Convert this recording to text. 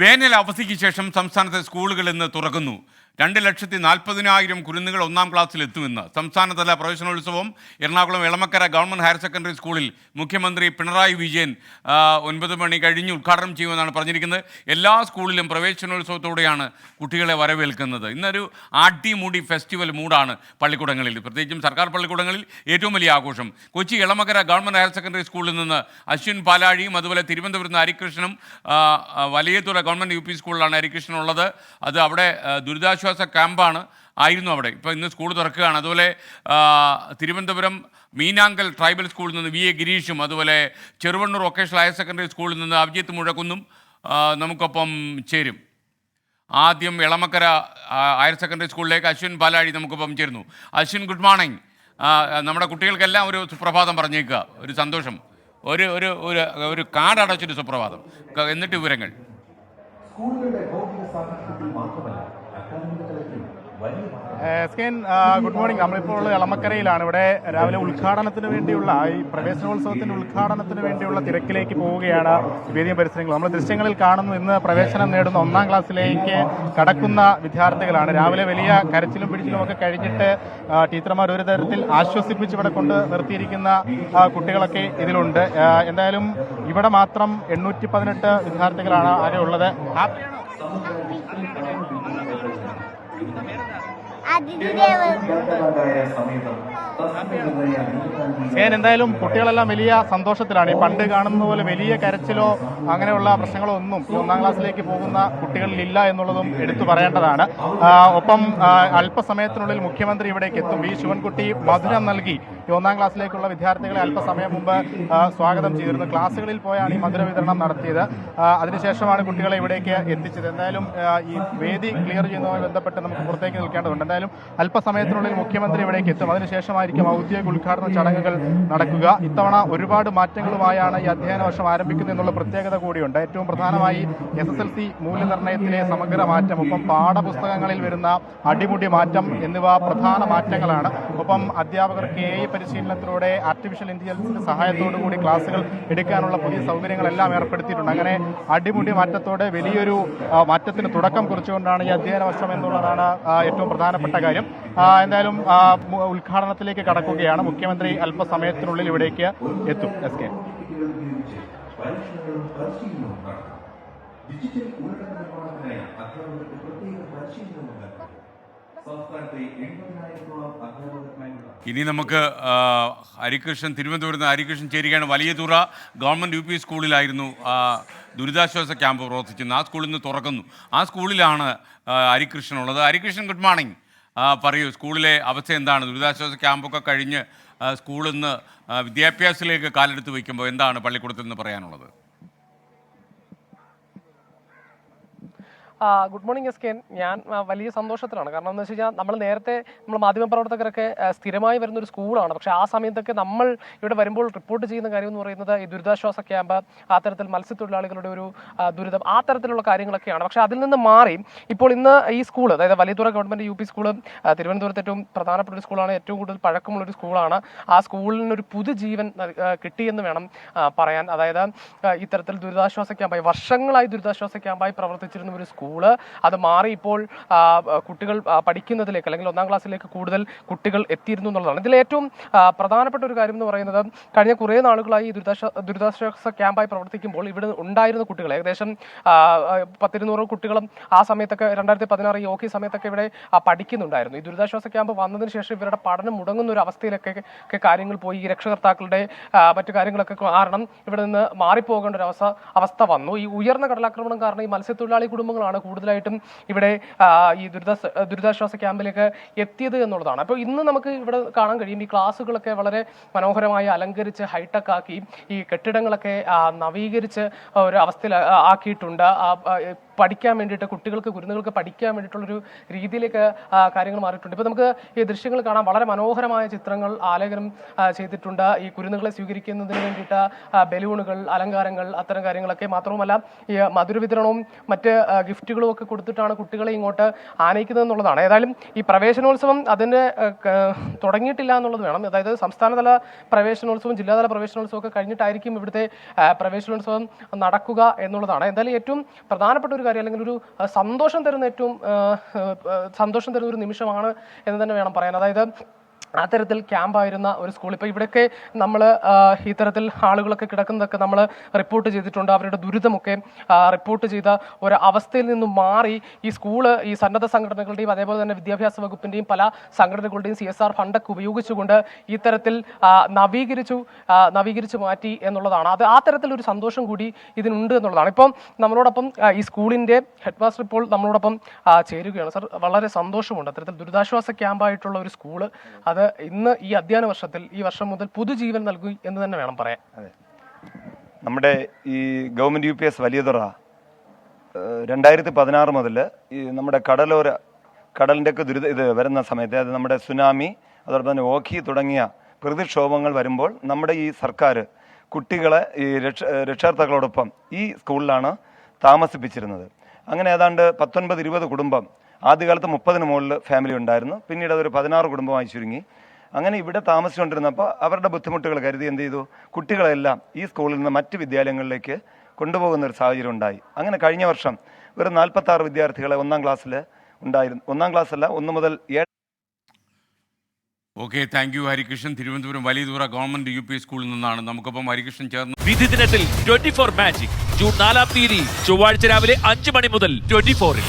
വേനൽ അവധിക്ക് ശേഷം സംസ്ഥാനത്തെ സ്കൂളുകൾ ഇന്ന് തുറക്കുന്നു. രണ്ട് ലക്ഷത്തി നാൽപ്പതിനായിരം കുരുന്നുകൾ ഒന്നാം ക്ലാസ്സിൽ എത്തുമെന്ന് സംസ്ഥാനതല പ്രവേശനോത്സവം Ernakulam Elamakkara government higher secondary സ്കൂളിൽ മുഖ്യമന്ത്രി പിണറായി വിജയൻ ഒൻപത് മണി കഴിഞ്ഞ് ഉദ്ഘാടനം ചെയ്യുമെന്നാണ് പറഞ്ഞിരിക്കുന്നത്. എല്ലാ സ്കൂളിലും പ്രവേശനോത്സവത്തോടെയാണ് കുട്ടികളെ വരവേൽക്കുന്നത്. ഇന്നൊരു ആട്ടിമൂടി ഫെസ്റ്റിവൽ മൂഡാണ് പള്ളിക്കൂടങ്ങളിൽ. പ്രത്യേകിച്ചും സർക്കാർ പള്ളിക്കൂടങ്ങളിൽ ഏറ്റവും വലിയ ആഘോഷം. Kochi Elamakkara government higher secondary സ്കൂളിൽ നിന്ന് അശ്വിൻ പാലാഴിയും അതുപോലെ തിരുവനന്തപുരത്ത് ഹരികൃഷ്ണനും വലിയതുറ ഗവൺമെന്റ് യു പി സ്കൂളിലാണ് ഹരികൃഷ്ണൻ ഉള്ളത്. അത് അവിടെ ദുരിതാശ്വാസ ക്യാമ്പാണ്. ആയിരുന്നു അവിടെ. ഇപ്പോൾ ഇന്ന് സ്കൂൾ തുറക്കുകയാണ്. അതുപോലെ തിരുവനന്തപുരം മീനാങ്കൽ ട്രൈബൽ സ്കൂളിൽ നിന്ന് വി എ ഗിരീഷും അതുപോലെ ചെറുവണ്ണൂർ വൊക്കേഷണൽ ഹയർ സെക്കൻഡറി സ്കൂളിൽ നിന്ന് അഭിജിത്ത് മുഴക്കുന്നും നമുക്കൊപ്പം ചേരും. ആദ്യം ഇളമക്കര ഹയർ സെക്കൻഡറി സ്കൂളിലേക്ക് അശ്വിൻ പാലാഴി നമുക്കൊപ്പം ചേരുന്നു. Ashwin good morning. നമ്മുടെ കുട്ടികൾക്കെല്ലാം ഒരു സുപ്രഭാതം പറഞ്ഞേക്കുക. ഒരു സന്തോഷം. ഒരു ഒരു ഒരു കാടടച്ചൊരു സുപ്രഭാതം. എന്നിട്ട് വിവരങ്ങൾ. സ്കൂളുകളുടെ ഭൗതിക സാമർഥ്യത്തിൽ മാത്രമല്ല അക്കാദമിക തലത്തിൽ എസ് ഗുഡ് മോർണിംഗ്. നമ്മളിപ്പോൾ ഉള്ള എളമക്കരയിലാണ്. ഇവിടെ രാവിലെ ഉദ്ഘാടനത്തിന് വേണ്ടിയുള്ള ഈ പ്രവേശനോത്സവത്തിന്റെ ഉദ്ഘാടനത്തിന് വേണ്ടിയുള്ള തിരക്കിലേക്ക് പോവുകയാണ് വേദിയും പരിസരങ്ങൾ നമ്മൾ ദൃശ്യങ്ങളിൽ കാണുന്നു ഇന്ന് പ്രവേശനം നേടുന്ന ഒന്നാം ക്ലാസ്സിലേക്ക് കടക്കുന്ന വിദ്യാർത്ഥികളാണ്. രാവിലെ വലിയ കരച്ചിലും പിടിച്ചിലും ഒക്കെ കഴിഞ്ഞിട്ട് ടീച്ചർമാർ ഒരു തരത്തിൽ ആശ്വസിപ്പിച്ച് ഇവിടെ കൊണ്ട് നിർത്തിയിരിക്കുന്ന കുട്ടികളൊക്കെ ഇതിലുണ്ട്. എന്തായാലും ഇവിടെ മാത്രം എണ്ണൂറ്റി പതിനെട്ട് വിദ്യാർത്ഥികളാണ് ആകെ ഉള്ളത്. അതിഥിദേവ സമീപം ഞാൻ എന്തായാലും കുട്ടികളെല്ലാം വലിയ സന്തോഷത്തിലാണ്. ഈ പണ്ട് കാണുന്ന പോലെ വലിയ കരച്ചിലോ അങ്ങനെയുള്ള പ്രശ്നങ്ങളോ ഒന്നും ഒന്നാം ക്ലാസ്സിലേക്ക് പോകുന്ന കുട്ടികളിൽ ഇല്ല എന്നുള്ളതും എടുത്തു പറയേണ്ടതാണ്. ഒപ്പം അല്പസമയത്തിനുള്ളിൽ മുഖ്യമന്ത്രി ഇവിടേക്ക് എത്തും. വി. ശിവൻകുട്ടി മധുരം നൽകി. ഒന്നാം ക്ലാസ്സിലേക്കുള്ള വിദ്യാർത്ഥികളെ അല്പസമയം മുമ്പ് സ്വാഗതം ചെയ്തിരുന്നു. ക്ലാസ്സുകളിൽ പോയാണ് ഈ മധുര വിതരണം നടത്തിയത്. അതിനുശേഷമാണ് കുട്ടികളെ ഇവിടേക്ക് എത്തിച്ചത്. എന്തായാലും ഈ വേദി ക്ലിയർ ചെയ്യുന്നതുമായി ബന്ധപ്പെട്ട് നമുക്ക് പുറത്തേക്ക് നിൽക്കേണ്ടതുണ്ട്. എന്തായാലും അല്പസമയത്തിനുള്ളിൽ മുഖ്യമന്ത്രി ഇവിടേക്ക് എത്തും. അതിനുശേഷമായിരിക്കും ഔദ്യോഗിക ഉദ്ഘാടന ചടങ്ങുകൾ നടക്കുക. ഇത്തവണ ഒരുപാട് മാറ്റങ്ങളുമായാണ് ഈ അധ്യയന വർഷം ആരംഭിക്കുന്നത് എന്നുള്ള പ്രത്യേകത കൂടിയുണ്ട്. ഏറ്റവും പ്രധാനമായി എസ് എസ് എൽ സി മൂല്യനിർണയത്തിലെ സമഗ്ര മാറ്റം ഒപ്പം പാഠപുസ്തകങ്ങളിൽ വരുന്ന അടിമുടി മാറ്റം എന്നിവ പ്രധാന മാറ്റങ്ങളാണ്. ഒപ്പം അധ്യാപകർക്ക് എ ഐ പരിശീലനത്തിലൂടെ ആർട്ടിഫിഷ്യൽ ഇന്റലിജൻസിന്റെ സഹായത്തോടു കൂടി ക്ലാസുകൾ എടുക്കാനുള്ള പുതിയ സൗകര്യങ്ങളെല്ലാം ഏർപ്പെടുത്തിയിട്ടുണ്ട്. അങ്ങനെ അടിമുടി മാറ്റത്തോടെ വലിയൊരു മാറ്റത്തിന് തുടക്കം കുറിച്ചുകൊണ്ടാണ് ഈ അധ്യയന വർഷം എന്നുള്ളതാണ് ഏറ്റവും പ്രധാനപ്പെട്ട കാര്യം. എന്തായാലും ഉദ്ഘാടനത്തിലേക്ക് കടക്കുകയാണ്. മുഖ്യമന്ത്രി അല്പസമയത്തിനുള്ളിൽ ഇവിടേക്ക് എത്തും. S K. ഇനി നമുക്ക് ഹരികൃഷ്ണൻ തിരുവനന്തപുരത്ത് നിന്ന് ഹരികൃഷ്ണൻ ചേരുകയാണ്. വലിയതുറ ഗവൺമെന്റ് യു പി സ്കൂളിലായിരുന്നു ദുരിതാശ്വാസ ക്യാമ്പ് പ്രവർത്തിച്ചിരുന്നത്. ആ സ്കൂളിൽ നിന്ന് തുറക്കുന്നു. ആ സ്കൂളിലാണ് ഹരികൃഷ്ണൻ ഉള്ളത്. ഹരികൃഷ്ണൻ ഗുഡ് മോർണിംഗ് പറയൂ സ്കൂളിലെ അവസ്ഥ എന്താണ്? ദുരിതാശ്വാസ ക്യാമ്പൊക്കെ കഴിഞ്ഞ് സ്കൂളിൽ നിന്ന് വിദ്യാഭ്യാസത്തിലേക്ക് കാലെടുത്ത് വയ്ക്കുമ്പോൾ എന്താണ് പള്ളിക്കൂടത്തിൽ നിന്ന് പറയാനുള്ളത്? ഗുഡ് മോർണിംഗ് എസ് കെ ഞാൻ വലിയ സന്തോഷത്തിലാണ്. കാരണം എന്ന് വെച്ച് കഴിഞ്ഞാൽ നമ്മൾ നേരത്തെ നമ്മൾ മാധ്യമപ്രവർത്തകരൊക്കെ പ്രവർത്തകരൊക്കെ സ്ഥിരമായി വരുന്ന ഒരു സ്കൂളാണ് പക്ഷേ ആ സമയത്തൊക്കെ നമ്മൾ ഇവിടെ വരുമ്പോൾ റിപ്പോർട്ട് ചെയ്യുന്ന കാര്യം എന്ന് പറയുന്നത് ഈ ദുരിതാശ്വാസ ക്യാമ്പ് ആ തരത്തിൽ മത്സ്യത്തൊഴിലാളികളുടെ ഒരു ദുരിതം ആ തരത്തിലുള്ള കാര്യങ്ങളൊക്കെയാണ്. പക്ഷേ അതിൽ നിന്ന് മാറി ഇപ്പോൾ ഇന്ന് ഈ സ്കൂൾ അതായത് Valiyathura government U P school തിരുവനന്തപുരത്ത് ഏറ്റവും പ്രധാനപ്പെട്ട ഒരു സ്കൂളാണ് ഏറ്റവും കൂടുതൽ പഴക്കമുള്ള ഒരു സ്കൂളാണ് ആ സ്കൂളിനൊരു പുതുജീവൻ കിട്ടിയെന്ന് വേണം പറയാൻ. അതായത് ഇത്തരത്തിൽ ദുരിതാശ്വാസ ക്യാമ്പായി വർഷങ്ങളായി ദുരിതാശ്വാസ ക്യാമ്പായി പ്രവർത്തിച്ചിരുന്ന ഒരു സ്കൂൾ. അത് മാറി ഇപ്പോൾ കുട്ടികൾ പഠിക്കുന്നതിലേക്ക് അല്ലെങ്കിൽ ഒന്നാം ക്ലാസ്സിലേക്ക് കൂടുതൽ കുട്ടികൾ എത്തിയിരുന്നു എന്നുള്ളതാണ്. ഇതിൽ ഏറ്റവും പ്രധാനപ്പെട്ട ഒരു കാര്യം എന്ന് പറയുന്നത് കഴിഞ്ഞ കുറേ നാളുകളായി ദുരിതാശ്വാസ ദുരിതാശ്വാസ ക്യാമ്പായി പ്രവർത്തിക്കുമ്പോൾ ഇവിടെ ഉണ്ടായിരുന്ന കുട്ടികൾ ഏകദേശം പത്തിരുന്നൂറ് കുട്ടികളും ആ സമയത്തൊക്കെ രണ്ടായിരത്തി പതിനാറ് ഈ ഓക്കി സമയത്തൊക്കെ ഇവിടെ പഠിക്കുന്നുണ്ടായിരുന്നു. ഈ ദുരിതാശ്വാസ ക്യാമ്പ് വന്നതിന് ശേഷം ഇവരുടെ പഠനം മുടങ്ങുന്ന ഒരു അവസ്ഥയിലൊക്കെ കാര്യങ്ങൾ പോയി. ഈ രക്ഷകർത്താക്കളുടെ മറ്റു കാര്യങ്ങളൊക്കെ കാരണം ഇവിടെ നിന്ന് മാറിപ്പോകേണ്ട ഒരു അവസ്ഥ അവസ്ഥ വന്നു. ഈ ഉയർന്ന കടലാക്രമണം കാരണം ഈ മത്സ്യത്തൊഴിലാളി കുടുംബങ്ങളാണ് കൂടുതലായിട്ടും ഇവിടെ ഈ ദുരിതാ ദുരിതാശ്വാസ ക്യാമ്പിലേക്ക് എത്തിയത് എന്നുള്ളതാണ്. അപ്പോൾ ഇന്ന് നമുക്ക് ഇവിടെ കാണാൻ കഴിയും ഈ ക്ലാസ്സുകളൊക്കെ വളരെ മനോഹരമായി അലങ്കരിച്ച് ഹൈടെക് ആക്കി ഈ കെട്ടിടങ്ങളൊക്കെ നവീകരിച്ച് ഒരു അവസ്ഥയിൽ ആക്കിയിട്ടുണ്ട്. പഠിക്കാൻ വേണ്ടിയിട്ട് കുട്ടികൾക്ക് കുരുന്നുകൾക്ക് പഠിക്കാൻ വേണ്ടിയിട്ടുള്ളൊരു രീതിയിലേക്ക് കാര്യങ്ങൾ മാറിയിട്ടുണ്ട്. ഇപ്പോൾ നമുക്ക് ഈ ദൃശ്യങ്ങൾ കാണാം വളരെ മനോഹരമായ ചിത്രങ്ങൾ ആലേഖനം ചെയ്തിട്ടുണ്ട്. ഈ കുരുന്നുകളെ സ്വീകരിക്കുന്നതിന് വേണ്ടിയിട്ട് ബലൂണുകൾ അലങ്കാരങ്ങൾ അത്തരം കാര്യങ്ങളൊക്കെ മാത്രവുമല്ല ഈ മധുര വിതരണവും മറ്റ് ആ, ഗിഫ്റ്റുകളും ഒക്കെ കൊടുത്തിട്ടാണ് കുട്ടികളെ ഇങ്ങോട്ട് ആനയിക്കുന്നത് എന്നുള്ളതാണ്. ഏതായാലും ഈ പ്രവേശനോത്സവം അതിന്റെ തുടങ്ങിയിട്ടില്ല എന്നുള്ളത് വേണം. അതായത് സംസ്ഥാനതല പ്രവേശനോത്സവം ജില്ലാതല പ്രവേശനോത്സവം ഒക്കെ കഴിഞ്ഞിട്ടായിരിക്കും ഇവിടുത്തെ പ്രവേശനോത്സവം നടക്കുക എന്നുള്ളതാണ്. എന്തായാലും ഏറ്റവും പ്രധാനപ്പെട്ട ഒരു കാര്യം അല്ലെങ്കിൽ ഒരു സന്തോഷം തരുന്ന ഏറ്റവും സന്തോഷം തരുന്ന ഒരു നിമിഷമാണ് എന്ന് തന്നെ വേണം പറയാൻ. അതായത് അത്തരത്തിൽ ക്യാമ്പായിരുന്ന ഒരു സ്കൂൾ ഇപ്പോൾ ഇവിടെയൊക്കെ നമ്മൾ ഇത്തരത്തിൽ ആളുകളൊക്കെ കിടക്കുന്നതൊക്കെ നമ്മൾ റിപ്പോർട്ട് ചെയ്തിട്ടുണ്ട്. അവരുടെ ദുരിതമൊക്കെ റിപ്പോർട്ട് ചെയ്ത ഒരു അവസ്ഥയിൽ നിന്നും മാറി ഈ സ്കൂൾ ഈ സന്നദ്ധ സംഘടനകളുടെയും അതേപോലെ തന്നെ വിദ്യാഭ്യാസ വകുപ്പിന്റെയും പല സംഘടനകളുടെയും സി എസ് ആർ ഫണ്ടൊക്കെ ഉപയോഗിച്ചുകൊണ്ട് ഇത്തരത്തിൽ നവീകരിച്ചു നവീകരിച്ചു മാറ്റി എന്നുള്ളതാണ്. അത് ആ തരത്തിൽ ഒരു സന്തോഷം കൂടി ഇതിനുണ്ട് എന്നുള്ളതാണ്. ഇപ്പം നമ്മളോടൊപ്പം ഈ സ്കൂളിന്റെ ഹെഡ് മാസ്റ്റർ ഇപ്പോൾ നമ്മളോടൊപ്പം ചേരുകയാണ്. സർ വളരെ സന്തോഷമുണ്ട്. അത്തരത്തിൽ ദുരിതാശ്വാസ ക്യാമ്പായിട്ടുള്ള ഒരു സ്കൂൾ അത് ഇന്ന് ഈ അധ്യയന വർഷത്തിൽ ഈ വർഷം മുതൽ പുതുജീവൻ നൽകി എന്ന് തന്നെ വേണം പറയാൻ. നമ്മുടെ ഈ government U P S Valiyathura രണ്ടായിരത്തി പതിനാറ് മുതൽ ഈ നമ്മുടെ കടലോര കടലിന്റെ ഒക്കെ ദുരിത ഇത് വരുന്ന സമയത്ത് അത് നമ്മുടെ സുനാമി അതോടൊപ്പം തന്നെ ഓഖി തുടങ്ങിയ പ്രതിക്ഷോഭങ്ങൾ വരുമ്പോൾ നമ്മുടെ ഈ സർക്കാർ കുട്ടികളെ ഈ രക്ഷ രക്ഷാകർത്താക്കളോടൊപ്പം ഈ സ്കൂളിലാണ് താമസിപ്പിച്ചിരുന്നത്. അങ്ങനെ ഏതാണ്ട് പത്തൊൻപത് ഇരുപത് കുടുംബം ആദ്യകാലത്ത് മുപ്പതിന് മുകളിൽ ഫാമിലി ഉണ്ടായിരുന്നു. പിന്നീട് അതൊരു പതിനാറ് കുടുംബമായി ചുരുങ്ങി. അങ്ങനെ ഇവിടെ താമസിച്ചുകൊണ്ടിരുന്നപ്പോൾ അവരുടെ ബുദ്ധിമുട്ടുകൾ കരുതി എന്ത് ചെയ്തു? കുട്ടികളെല്ലാം ഈ സ്കൂളിൽ നിന്ന് മറ്റ് വിദ്യാലയങ്ങളിലേക്ക് കൊണ്ടുപോകുന്ന ഒരു സാഹചര്യം ഉണ്ടായി. അങ്ങനെ കഴിഞ്ഞ വർഷം വെറും നാൽപ്പത്തി ആറ് വിദ്യാർത്ഥികളെ ഒന്നാം ക്ലാസ്സിൽ ഉണ്ടായിരുന്നു. ഒന്നാം ക്ലാസ്സല്ല ഒന്ന് മുതൽ ഏഴ് okay thank you Harikrishnan. Thiruvananthapuram Valiyathura government U P സ്കൂളിൽ നിന്നാണ് നമുക്കൊപ്പം ഹരികൃഷ്ണൻ ചേർന്ന് വിധി ദിനത്തിൽ ട്വന്റി ഫോർ മാജിക് ജൂൺ നാലാം തീയതി ചൊവ്വാഴ്ച രാവിലെ അഞ്ച് മണി മുതൽ ട്വന്റി ഫോറിൽ